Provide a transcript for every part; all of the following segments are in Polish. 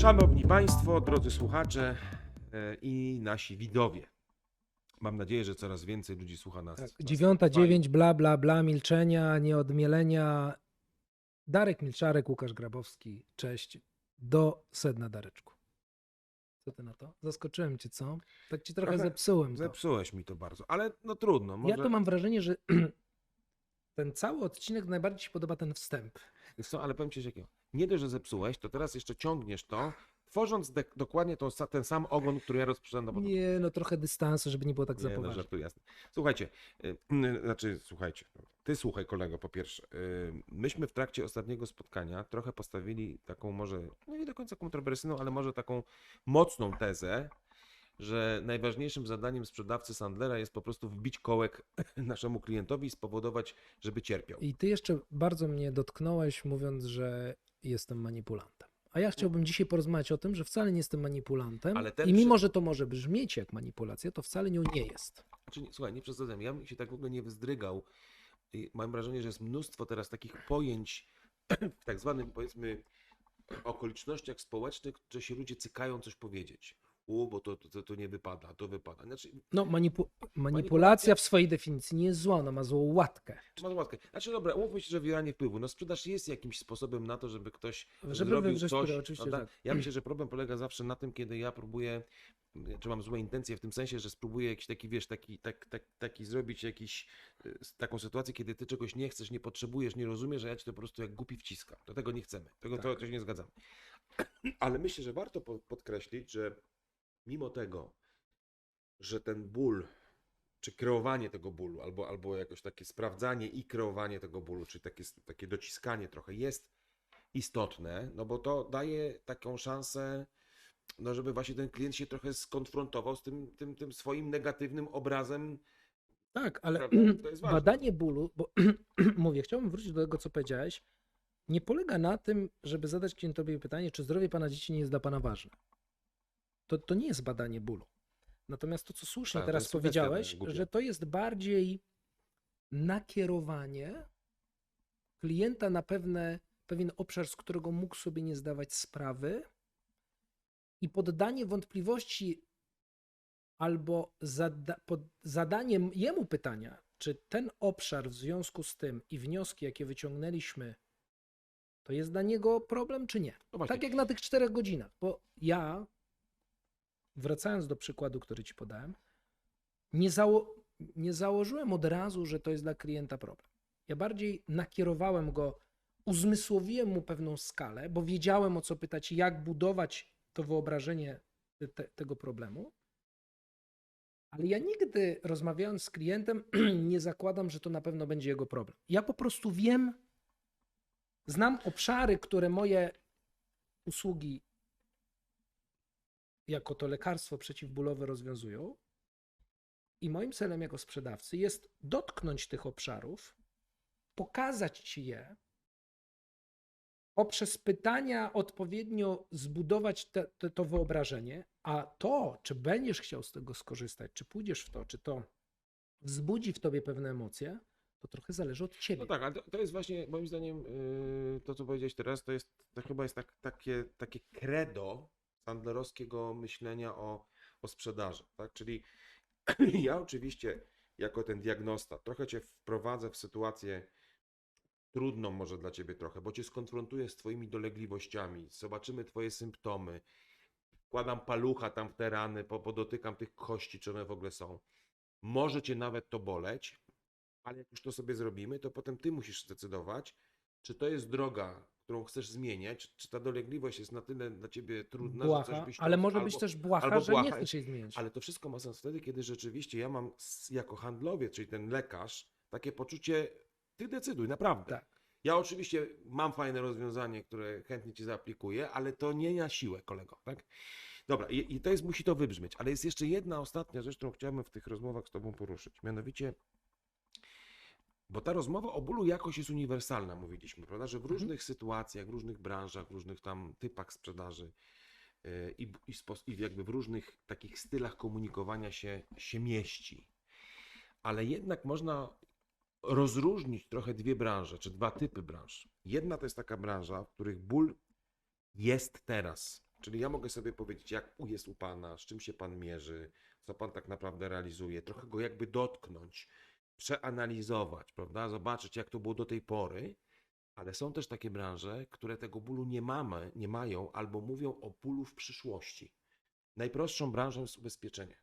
Szanowni Państwo, drodzy słuchacze e, i nasi widowie. Mam nadzieję, że coraz więcej ludzi słucha nas. Tak, dziewiąta, dziewięć, bla, bla, bla, milczenia, nieodmielenia. Darek Milczarek, Łukasz Grabowski, cześć. Do sedna, Dareczku. Co ty na to? Zaskoczyłem cię, co? Tak ci trochę, Trochę zepsułem to. Zepsułeś mi to bardzo, ale no trudno. Może... Ja to mam wrażenie, że ten cały odcinek najbardziej ci podoba ten wstęp. Co, ale powiem ci, że jakiego. Nie dość, że zepsułeś, to teraz jeszcze ciągniesz to, tworząc dek- dokładnie tą, ten sam ogon, który ja do początku. Nie, no trochę dystansu, żeby nie było tak Nie, no, żartuję, jasne. Słuchajcie, y, y, znaczy słuchajcie, no, ty słuchaj kolego po pierwsze. y, Myśmy w trakcie ostatniego spotkania trochę postawili taką może, no nie do końca kontrowersyjną, ale może taką mocną tezę, że najważniejszym zadaniem sprzedawcy Sandlera jest po prostu wbić kołek naszemu klientowi i spowodować, żeby cierpiał. I ty jeszcze bardzo mnie dotknąłeś, mówiąc, że jestem manipulantem. A ja chciałbym dzisiaj porozmawiać o tym, że wcale nie jestem manipulantem. I mimo, że to może brzmieć jak manipulacja, to wcale nią nie jest. Znaczy, nie, słuchaj, nie przesadzam, ja bym się tak w ogóle nie wyzdrygał. I mam wrażenie, że jest mnóstwo teraz takich pojęć w tak zwanym, powiedzmy, okolicznościach społecznych, że się ludzie cykają coś powiedzieć. U, bo to, to, to nie wypada, to wypada. Znaczy, No, manipu- manipulacja w swojej definicji nie jest zła, ona ma złą łatkę. masz łatkę. Znaczy, dobra, umówmy się, że wywieranie wpływu. No sprzedaż jest jakimś sposobem na to, żeby ktoś Żeby zrobił coś. wpływ, oczywiście, tak. Ja myślę, że problem polega zawsze na tym, kiedy ja próbuję, czy mam złe intencje w tym sensie, że spróbuję jakiś taki, wiesz, taki, tak, tak, taki zrobić jakiś, s- taką sytuację, kiedy ty czegoś nie chcesz, nie potrzebujesz, nie rozumiesz, że ja ci to po prostu jak głupi wciskam. Do tego nie chcemy. Tego to, Tak. to się nie zgadzamy. Ale myślę, że warto po- podkreślić, że mimo tego, że ten ból, czy kreowanie tego bólu, albo, albo jakoś takie sprawdzanie i kreowanie tego bólu, czy takie, takie dociskanie trochę jest istotne, no bo to daje taką szansę, no żeby właśnie ten klient się trochę skonfrontował z tym, tym, tym swoim negatywnym obrazem. Tak, ale badanie bólu, bo mówię, chciałbym wrócić do tego, co powiedziałeś, nie polega na tym, żeby zadać klientowi pytanie, czy zdrowie pana dzieci nie jest dla pana ważne. To, to nie jest badanie bólu. Natomiast to, co słusznie Tak, teraz powiedziałeś, że to jest bardziej nakierowanie klienta na pewne, pewien obszar, z którego mógł sobie nie zdawać sprawy i poddanie wątpliwości albo zada, pod, zadanie jemu pytania, czy ten obszar w związku z tym i wnioski, jakie wyciągnęliśmy, to jest dla niego problem, czy nie? No. Tak jak na tych czterech godzinach, bo ja, wracając do przykładu, który ci podałem, nie, zało, nie założyłem od razu, że to jest dla klienta problem. Ja bardziej nakierowałem go, uzmysłowiłem mu pewną skalę, bo wiedziałem o co pytać, jak budować to wyobrażenie te, tego problemu. Ale ja nigdy rozmawiając z klientem, nie zakładam, że to na pewno będzie jego problem. Ja po prostu wiem, znam obszary, które moje usługi jako to lekarstwo przeciwbólowe rozwiązują. I moim celem jako sprzedawcy jest dotknąć tych obszarów, pokazać ci je, poprzez pytania odpowiednio zbudować te, te, to wyobrażenie, a to, czy będziesz chciał z tego skorzystać, czy pójdziesz w to, czy to wzbudzi w tobie pewne emocje, to trochę zależy od ciebie. No tak, ale to, to jest właśnie moim zdaniem yy, to, co powiedziałeś teraz, to jest to chyba jest tak, takie, takie credo sandlerowskiego myślenia o, o sprzedaży. Tak? Czyli ja oczywiście jako ten diagnosta trochę cię wprowadzę w sytuację trudną może dla ciebie trochę, bo cię skonfrontuję z twoimi dolegliwościami, zobaczymy twoje symptomy, wkładam palucha tam w te rany, po- podotykam tych kości, czy one w ogóle są. Może cię nawet to boleć, ale jak już to sobie zrobimy, to potem ty musisz zdecydować, czy to jest droga, którą chcesz zmieniać, czy ta dolegliwość jest na tyle dla ciebie trudna, że błaha, coś byś ale może albo, być też błaha, albo że nie chcesz jej zmienić. Ale to wszystko ma sens wtedy, kiedy rzeczywiście ja mam jako handlowiec, czyli ten lekarz, takie poczucie, ty decyduj, naprawdę. Tak. Ja oczywiście mam fajne rozwiązanie, które chętnie ci zaaplikuję, ale to nie na siłę, kolego, tak? Dobra, i, i to jest, musi to wybrzmieć, ale jest jeszcze jedna ostatnia rzecz, którą chciałbym w tych rozmowach z tobą poruszyć, mianowicie bo ta rozmowa o bólu jakoś jest uniwersalna, mówiliśmy, prawda? Że w Mhm. różnych sytuacjach, w różnych branżach, w różnych tam typach sprzedaży yy, i, i, i jakby w różnych takich stylach komunikowania się, się mieści. Ale jednak można rozróżnić trochę dwie branże, czy dwa typy branż. Jedna to jest taka branża, w których ból jest teraz. Czyli ja mogę sobie powiedzieć, jak jest u Pana, z czym się Pan mierzy, co Pan tak naprawdę realizuje, trochę go jakby dotknąć, przeanalizować, prawda? Zobaczyć, jak to było do tej pory. Ale są też takie branże, które tego bólu nie mamy, nie mają, albo mówią o bólu w przyszłości. Najprostszą branżą jest ubezpieczenie,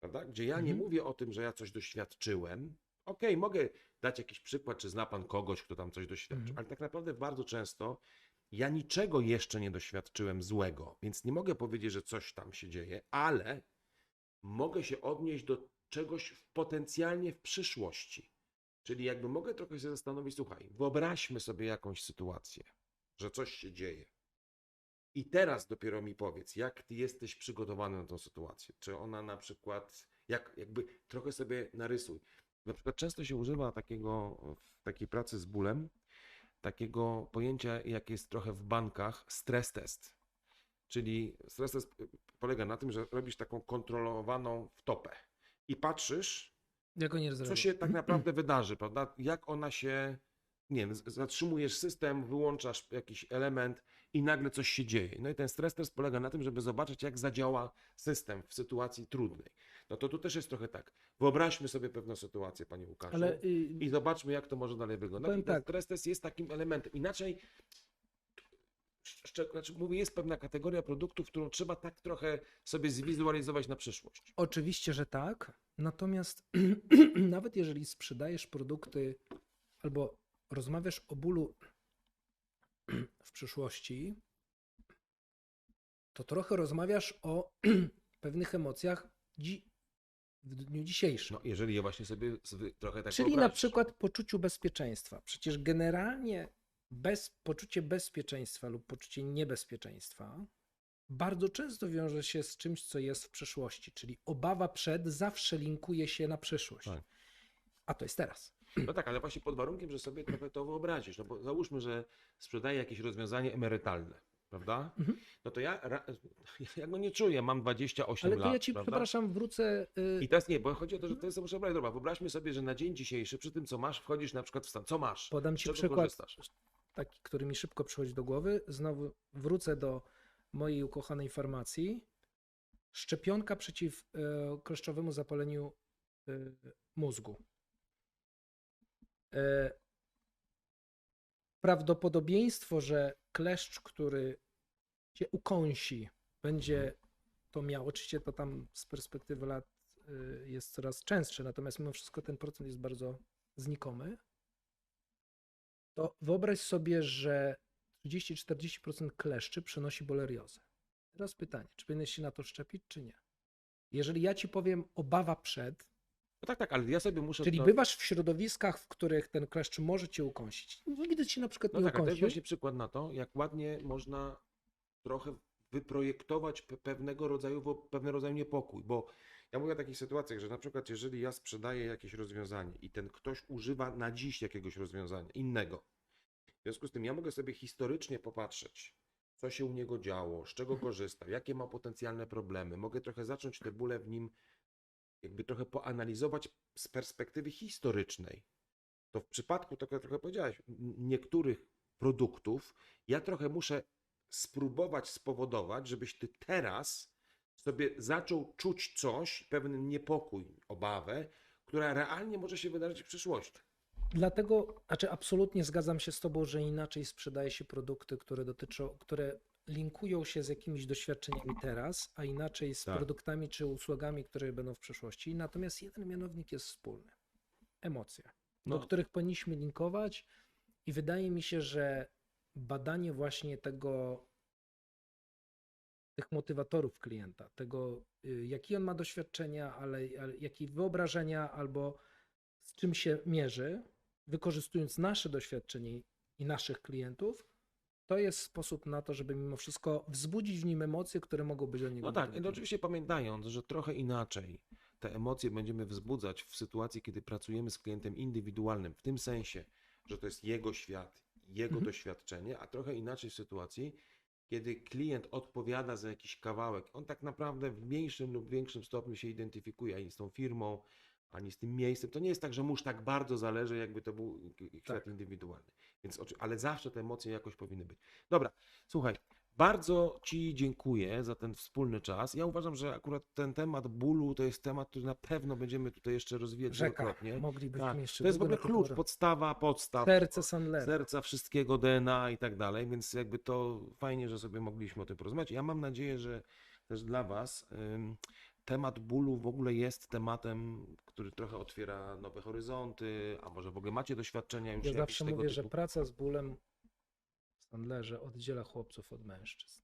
prawda? Gdzie ja nie Mhm. mówię o tym, że ja coś doświadczyłem. Okej, mogę dać jakiś przykład, czy zna pan kogoś, kto tam coś doświadczył, Mhm. ale tak naprawdę bardzo często ja niczego jeszcze nie doświadczyłem złego, więc nie mogę powiedzieć, że coś tam się dzieje, ale mogę się odnieść do czegoś potencjalnie w przyszłości. Czyli jakby mogę trochę się zastanowić, słuchaj, wyobraźmy sobie jakąś sytuację, że coś się dzieje. I teraz dopiero mi powiedz, jak ty jesteś przygotowany na tę sytuację. Czy ona na przykład, jak, jakby trochę sobie narysuj. Na przykład często się używa takiego w takiej pracy z bólem, takiego pojęcia, jak jest trochę w bankach, stres test. Czyli stres test polega na tym, że robisz taką kontrolowaną wtopę i patrzysz, co się tak naprawdę wydarzy, prawda? Jak ona się, nie wiem, zatrzymujesz system, wyłączasz jakiś element i nagle coś się dzieje. No i ten stres test polega na tym, żeby zobaczyć, jak zadziała system w sytuacji trudnej. No to tu też jest trochę tak. Wyobraźmy sobie pewną sytuację, panie Łukaszu. Ale y, I zobaczmy, jak to może dalej wyglądać. I ten tak. stres test jest takim elementem. Inaczej, znaczy mówię, jest pewna kategoria produktów, którą trzeba tak trochę sobie zwizualizować na przyszłość. Oczywiście, że tak. Natomiast nawet jeżeli sprzedajesz produkty albo rozmawiasz o bólu w przyszłości, to trochę rozmawiasz o pewnych emocjach dzi- w dniu dzisiejszym. No, jeżeli je właśnie sobie trochę tak Czyli na przykład poczuciu bezpieczeństwa. Przecież generalnie bez, poczucie bezpieczeństwa lub poczucie niebezpieczeństwa bardzo często wiąże się z czymś, co jest w przeszłości, czyli obawa przed zawsze linkuje się na przyszłość. Tak. A to jest teraz. No tak, ale właśnie pod warunkiem, że sobie trochę to wyobrazisz. No bo załóżmy, że sprzedaję jakieś rozwiązanie emerytalne, prawda? Mhm. No to ja, ja go nie czuję, mam 28 Ale to lat. ja ci, prawda? przepraszam, wrócę. y, I teraz nie, bo chodzi o to, że to jest muszę brać. Dobra, wyobraźmy sobie, że na dzień dzisiejszy, przy tym co masz, wchodzisz na przykład w stan. Co masz? Podam ci przykład, korzystasz? Taki, który mi szybko przychodzi do głowy. Znowu wrócę do mojej ukochanej farmacji. Szczepionka przeciw e, kleszczowemu zapaleniu e, mózgu. E, prawdopodobieństwo, że kleszcz, który cię ukąsi, będzie to miał, oczywiście to tam z perspektywy lat jest coraz częstsze, natomiast mimo wszystko ten procent jest bardzo znikomy to wyobraź sobie, że 30-40% kleszczy przenosi boleriozę. Teraz pytanie, czy powinieneś się na to szczepić, czy nie? Jeżeli ja ci powiem obawa przed, No tak, tak, ale ja sobie muszę. czyli no, bywasz w środowiskach, w których ten kleszcz może cię ukąsić, nigdy ci na przykład No nie tak, ale to jest ukąsił, właśnie przykład na to, jak ładnie można trochę wyprojektować pe- pewnego rodzaju, pewnego rodzaju niepokój, bo ja mówię o takich sytuacjach, że na przykład jeżeli ja sprzedaję jakieś rozwiązanie i ten ktoś używa na dziś jakiegoś rozwiązania innego, w związku z tym ja mogę sobie historycznie popatrzeć, co się u niego działo, z czego korzystał, jakie ma potencjalne problemy, mogę trochę zacząć te bóle w nim jakby trochę poanalizować z perspektywy historycznej. To w przypadku, tak jak trochę powiedziałeś, niektórych produktów, ja trochę muszę spróbować spowodować, żebyś ty teraz sobie zaczął czuć coś, pewien niepokój, obawę, która realnie może się wydarzyć w przyszłości. Dlatego, znaczy absolutnie zgadzam się z tobą, że inaczej sprzedaje się produkty, które dotyczą, które linkują się z jakimiś doświadczeniami teraz, a inaczej z Tak. produktami czy usługami, które będą w przyszłości. Natomiast jeden mianownik jest wspólny. Emocje, No. do których powinniśmy linkować i wydaje mi się, że badanie właśnie tego motywatorów klienta, tego y, jakie on ma doświadczenia, ale, ale jakie wyobrażenia albo z czym się mierzy, wykorzystując nasze doświadczenie i naszych klientów, to jest sposób na to, żeby mimo wszystko wzbudzić w nim emocje, które mogą być od niego. No tak, no negatywne. oczywiście pamiętając, że trochę inaczej te emocje będziemy wzbudzać w sytuacji, kiedy pracujemy z klientem indywidualnym, w tym sensie, że to jest jego świat, jego Mhm. doświadczenie, a trochę inaczej w sytuacji, kiedy klient odpowiada za jakiś kawałek. On tak naprawdę w mniejszym lub większym stopniu się identyfikuje ani z tą firmą, ani z tym miejscem. To nie jest tak, że mu już tak bardzo zależy, jakby to był świat Tak. indywidualny. Więc, ale zawsze te emocje jakoś powinny być. Dobra, słuchaj, Bardzo Ci dziękuję za ten wspólny czas. Ja uważam, że akurat ten temat bólu to jest temat, który na pewno będziemy tutaj jeszcze rozwijać Rzeka. wielokrotnie. Moglibyśmy Tak. jeszcze To jest w ogóle klucz, porozmawiać. podstawa, podstaw. Serce Sandlera. serca wszystkiego, DNA i tak dalej, więc jakby to fajnie, że sobie mogliśmy o tym porozmawiać. Ja mam nadzieję, że też dla Was temat bólu w ogóle jest tematem, który trochę otwiera nowe horyzonty, a może w ogóle macie doświadczenia już Ja zawsze mówię, że typu? praca z bólem w Sandlerze oddziela chłopców od mężczyzn.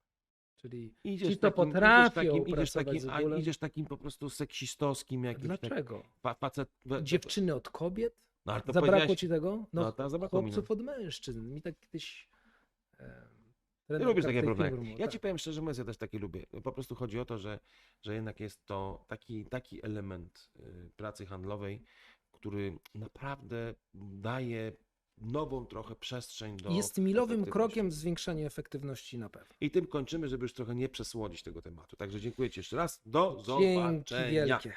Czyli Idziesz ci, to takim- potrafią idziesz takim, idziesz takim, a idziesz takim po prostu seksistowskim jakimś tak, dlaczego? fa, facet. Dziewczyny od kobiet? No, ale to Zabrakło ci tego? No, No, mi, no. chłopców od mężczyzn. Mi tak kiedyś. E, Ty lubisz takie problemy. Mówił, Ja tak. ci powiem szczerze mówiąc, ja też takie lubię. Po prostu chodzi o to, że, że jednak jest to taki, taki element y, pracy handlowej, który naprawdę daje nową trochę przestrzeń do. Jest milowym krokiem w zwiększaniu efektywności na pewno. I tym kończymy, żeby już trochę nie przesłodzić tego tematu. Także dziękuję Ci jeszcze raz. Do Dzięki zobaczenia. wielkie.